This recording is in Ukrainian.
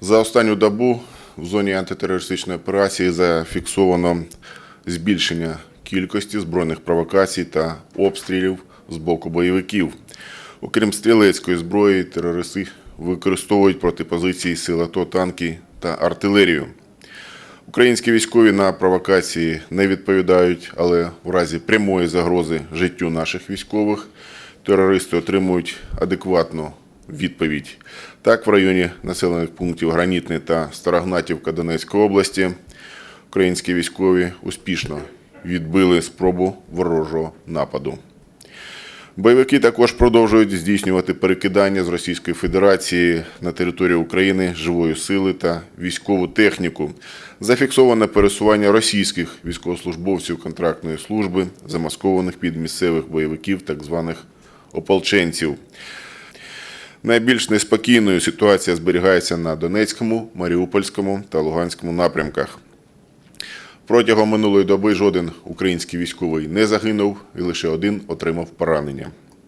За останню добу в зоні антитерористичної операції зафіксовано збільшення кількості збройних провокацій та обстрілів з боку бойовиків. Окрім стрілецької зброї, терористи використовують проти позицій сил АТО танки та артилерію. Українські військові на провокації не відповідають, але в разі прямої загрози життю наших військових терористи отримують адекватну відповідь. Так, в районі населених пунктів Гранітне та Старогнатівка Донецької області українські військові успішно відбили спробу ворожого нападу. Бойовики також продовжують здійснювати перекидання з Російської Федерації на територію України живої сили та військову техніку. Зафіксоване пересування російських військовослужбовців контрактної служби, замаскованих під місцевих бойовиків, так званих ополченців. Найбільш неспокійною ситуація зберігається на Донецькому, Маріупольському та Луганському напрямках. Протягом минулої доби жоден український військовий не загинув і лише один отримав поранення.